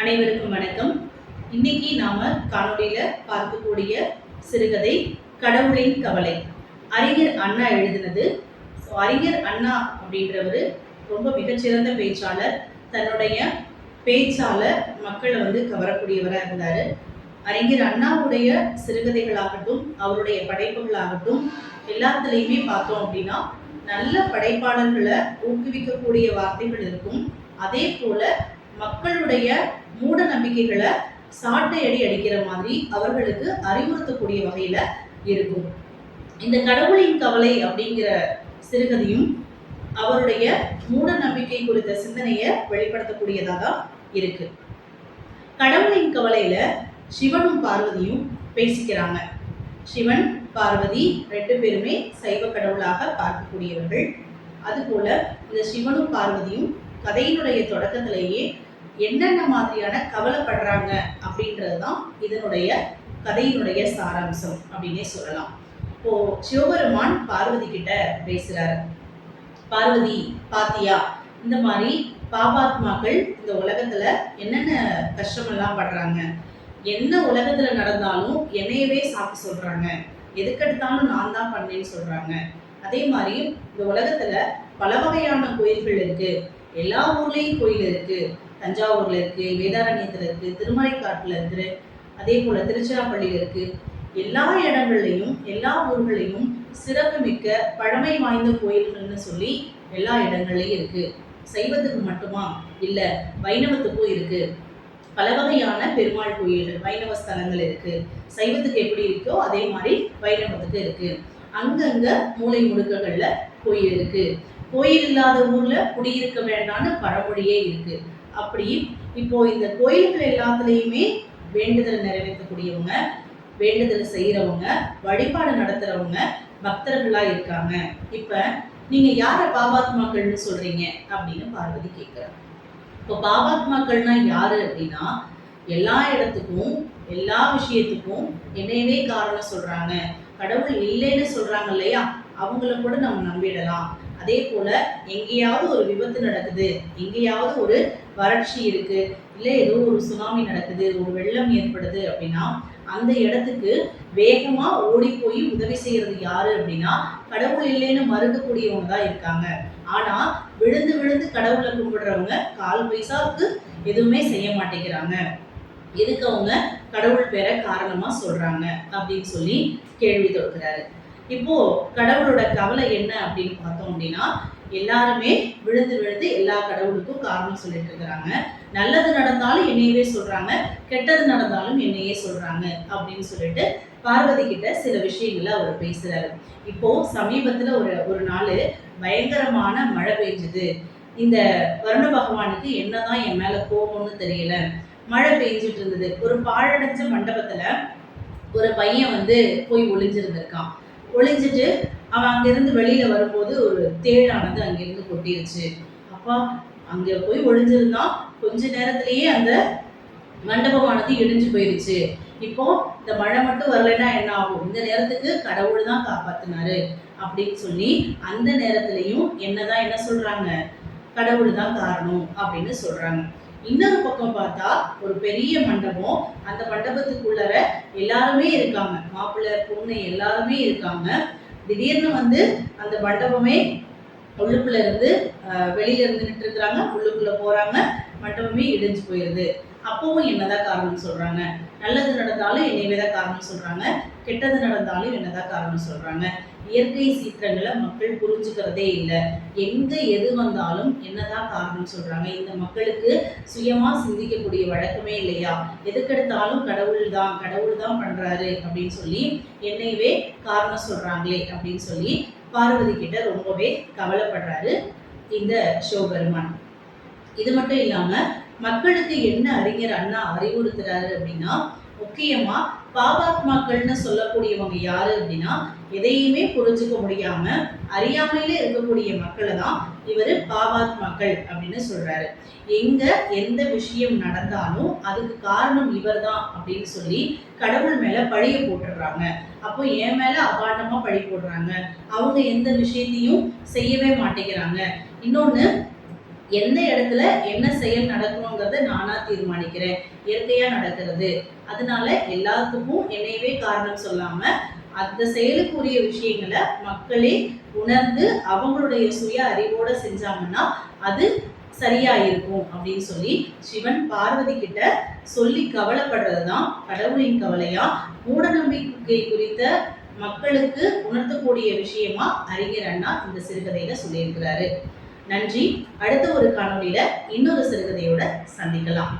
அனைவருக்கும் வணக்கம். இன்னைக்கு நாம காணொலியில பார்க்கக்கூடிய சிறுகதை கடவுளின் கவலை. அறிஞர் அண்ணா எழுதினது. ஸோ அறிஞர் அண்ணா அப்படின்றவர் ரொம்ப மிகச்சிறந்த பேச்சாளர். தன்னுடைய பேச்சால மக்களை வந்து கவரக்கூடியவராக இருந்தார். அறிஞர் அண்ணாவுடைய சிறுகதைகளாகட்டும் அவருடைய படைப்புகளாகட்டும் எல்லாத்துலேயுமே பார்த்தோம் அப்படின்னா நல்ல படைப்பாளர்களை ஊக்குவிக்கக்கூடிய வார்த்தைகள் இருக்கும். அதே போல மக்களுடைய மூட நம்பிக்கைகளை சாட்டை அடி அடிக்கிற மாதிரி அவர்களுக்கு அறிவுறுத்தக்கூடிய வகையில இருக்கும். இந்த கடவுளின் கவலை அப்படிங்கிற சிறுகதையும் அவருடைய மூட நம்பிக்கை குறித்த சிந்தனையை வெளிப்படுத்தக்கூடியதாக தான் இருக்கு. கடவுளின் கவலையில சிவனும் பார்வதியும் பேசிக்கிறாங்க. சிவன் பார்வதி ரெண்டு பேருமே சைவ கடவுளாக பார்க்கக்கூடியவர்கள். அதுபோல இந்த சிவனும் பார்வதியும் கதையினுடைய தொடக்கத்திலேயே என்னென்ன மாதிரியான கவலைப்படுறாங்க அப்படின்றது தான் இதனுடைய கதையினுடைய சாராம்சம் அப்படின்னே சொல்லலாம். இப்போ சிவபெருமான் பார்வதி கிட்ட பேசுறாரு. பார்வதி பாத்தியா இந்த மாதிரி பாபாத்மாக்கள் இந்த உலகத்துல என்னென்ன கஷ்டமெல்லாம் படுறாங்க? என்ன உலகத்துல நடந்தாலும் என்னையவே சாப்பிட சொல்றாங்க. எதுக்கெடுத்தாலும் நான் தான் பண்ணேன்னு சொல்றாங்க. அதே மாதிரி இந்த உலகத்துல பல வகையான கோயில்கள் இருக்கு. எல்லா ஊர்லயும் கோயில் இருக்கு. தஞ்சாவூரில் இருக்குது வேதாரண்யத்தில் இருக்குது திருமலைக்காட்டில் இருக்குது அதே போல் திருச்சிராப்பள்ளியில் இருக்குது எல்லா இடங்கள்லையும் எல்லா ஊர்களையும் சிறப்புமிக்க பழமை வாய்ந்த கோயில்கள்னு சொல்லி எல்லா இடங்கள்லையும் இருக்குது சைவத்துக்கு மட்டுமா? இல்லை வைணவத்துக்கும் இருக்குது பல வகையான பெருமாள் கோயில்கள் வைணவ ஸ்தலங்கள் இருக்குது சைவத்துக்கு எப்படி இருக்கோ அதே மாதிரி வைணவத்துக்கு இருக்குது அங்கங்கே மூலை முடுக்கங்களில் கோயில் இருக்குது கோயில் இல்லாத ஊரில் குடியிருக்க வேண்டாம்னு பழமொழியே இருக்குது அப்படி இப்போ இந்த கோயில்கள் எல்லாத்துலேயுமே வேண்டுதல் நிறைவேற்றக்கூடியவங்க வேண்டுதல் செய்கிறவங்க வழிபாடு நடத்துகிறவங்க பக்தர்களாக இருக்காங்க. இப்போ நீங்கள் யாரை பாபாத்மாக்கள்னு சொல்கிறீங்க அப்படின்னு பார்வதி கேட்குறாங்க இப்போ பாபாத்மாக்கள்னா யாரு அப்படின்னா எல்லா இடத்துக்கும் எல்லா விஷயத்துக்கும் என்னையவே காரணம் சொல்கிறாங்க கடவுள் இல்லைன்னு சொல்கிறாங்க இல்லையா? அவங்கள கூட நம்ம நம்பிடலாம். அதே போல எங்கேயாவது ஒரு விபத்து நடக்குது எங்கேயாவது ஒரு வறட்சி இருக்கு இல்லை ஏதோ ஒரு சுனாமி நடக்குது ஒரு வெள்ளம் ஏற்படுது அப்படின்னா அந்த இடத்துக்கு வேகமா ஓடி போய் உதவி செய்யறது யாரு அப்படின்னா கடவுள் இல்லைன்னு மறுக்கக்கூடியவங்க தான் இருக்காங்க. ஆனா விழுந்து விழுந்து கடவுளை கும்பிடுறவங்க கால் பைசாவுக்கு எதுவுமே செய்ய மாட்டேங்கிறாங்க. எதுக்கு அவங்க கடவுள் பேரை காரணமா சொல்றாங்க அப்படின்னு சொல்லி கேள்வி தொடுக்கிறாரு. இப்போ கடவுளோட கவலை என்ன அப்படின்னு பார்த்தோம் அப்படின்னா எல்லாருமே விழுந்து விழுந்து எல்லா கடவுளுக்கும் காரணம் சொல்லிட்டு இருக்கிறாங்க. நல்லது நடந்தாலும் என்னையவே சொல்றாங்க கெட்டது நடந்தாலும் என்னையே சொல்றாங்க அப்படின்னு சொல்லிட்டு பார்வதி கிட்ட சில விஷயங்களை அவர் பேசுறாரு. இப்போ சமீபத்துல ஒரு ஒரு நாள் பயங்கரமான மழை பெஞ்சுது இந்த வருண பகவானுக்கு என்னதான் என் மேல கோபம்னு தெரியல. மழை பெஞ்சிட்டு இருந்தது. ஒரு பாழடைஞ்ச மண்டபத்துல ஒரு பையன் வந்து போய் ஒளிஞ்சிருந்திருக்கான். ஒளிஞ்சிட்டு அவன் அங்கேருந்து வெளியில் வரும்போது ஒரு தேழானது அங்கேருந்து கொட்டிருச்சு. அப்பா அங்கே போய் ஒளிஞ்சிருந்தான் கொஞ்ச நேரத்திலேயே அந்த மண்டபமானது இடிஞ்சு போயிருச்சு. இப்போ இந்த மழை மட்டும் வரலைன்னா என்ன ஆகும்? இந்த நேரத்துக்கு கடவுள் தான் காப்பாத்தினாரு அப்படின்னு சொல்லி அந்த நேரத்திலையும் என்னதான் என்ன சொல்றாங்க? கடவுள் தான் காரணம் அப்படின்னு சொல்றாங்க. இன்னொரு பக்கம் பார்த்தா ஒரு பெரிய மண்டபம். அந்த மண்டபத்துக்குள்ளர எல்லாருமே இருக்காங்க. மாப்பிள்ளை பொண்ணு எல்லாருமே இருக்காங்க. திடீர்னு வந்து அந்த மண்டபமே உள்ளுக்குள்ள இருந்து வெளியில இருந்து நின்று இருக்கிறாங்க உள்ளுக்குள்ள போறாங்க. மண்டபமே இடிஞ்சு போயிருது. அப்பவும் என்னதான் காரணம் சொல்றாங்க. நல்லது நடந்தாலும் என்னையவே தான் காரணம் சொல்றாங்க. கெட்டது நடந்தாலும் என்னதான் காரணம் சொல்றாங்க? இயற்கை சீற்றங்களை மக்கள் புரிஞ்சுக்கிறதே இல்லை. எங்க எது வந்தாலும் என்னதான் காரணம் சொல்றாங்க? இந்த மக்களுக்கு சுயமா சிந்திக்கக்கூடிய வழக்கமே இல்லையா? எதுக்கெடுத்தாலும் கடவுள் தான் கடவுள் தான் பண்றாரு அப்படின்னு சொல்லி என்னையவே காரணம் சொல்றாங்களே அப்படின்னு சொல்லி பார்வதி கிட்ட ரொம்பவே கவலைப்படுறாரு இந்த சிவபெருமான். இது மட்டும் இல்லாம மக்களுக்கு என்ன அறிஞர் அண்ணா அறிவுறுத்துறாரு அப்படின்னா முக்கியமா பாபாத்மாக்கள்னு சொல்லக்கூடியவங்க யாரு அப்படின்னா எதையுமே புரிஞ்சுக்க முடியாம அறியாமையில இருக்கக்கூடிய மக்களை தான் இவர் பாபாத்மாக்கள் அப்படின்னு சொல்றாரு. எங்க எந்த விஷயம் நடந்தாலும் அதுக்கு காரணம் இவர்தான் அப்படின்னு சொல்லி கடவுள் மேல பழிய போட்டுடுறாங்க அப்போ என் மேல அபாண்டமா பழி போடுறாங்க. அவங்க எந்த விஷயத்தையும் செய்யவே மாட்டேங்கிறாங்க. இன்னொன்னு எந்த இடத்துல என்ன செயல் நடக்கணுங்கிறத நானா தீர்மானிக்கிறேன். இயற்கையா நடக்கிறது. அதனால எல்லாத்துக்கும் என்னையவே காரணம் சொல்லாம அந்த செயலுக்குரிய விஷயங்களை மக்களே உணர்ந்து அவங்களுடைய சுய அறிவோட செஞ்சாங்கன்னா அது சரியா இருக்கும் அப்படின்னு சொல்லி சிவன் பார்வதி கிட்ட சொல்லி கவலைப்படுறது தான் கடவுளின் கவலையா? மூடநம்பிக்கை குறித்த மக்களுக்கு உணர்த்தக்கூடிய விஷயமா அறிஞர் அண்ணா இந்த சிறுகதையில சொல்லியிருக்கிறாரு. நன்றி. அடுத்த ஒரு காணொலியில இன்னொரு சிறுகதையோட சந்திக்கலாம்.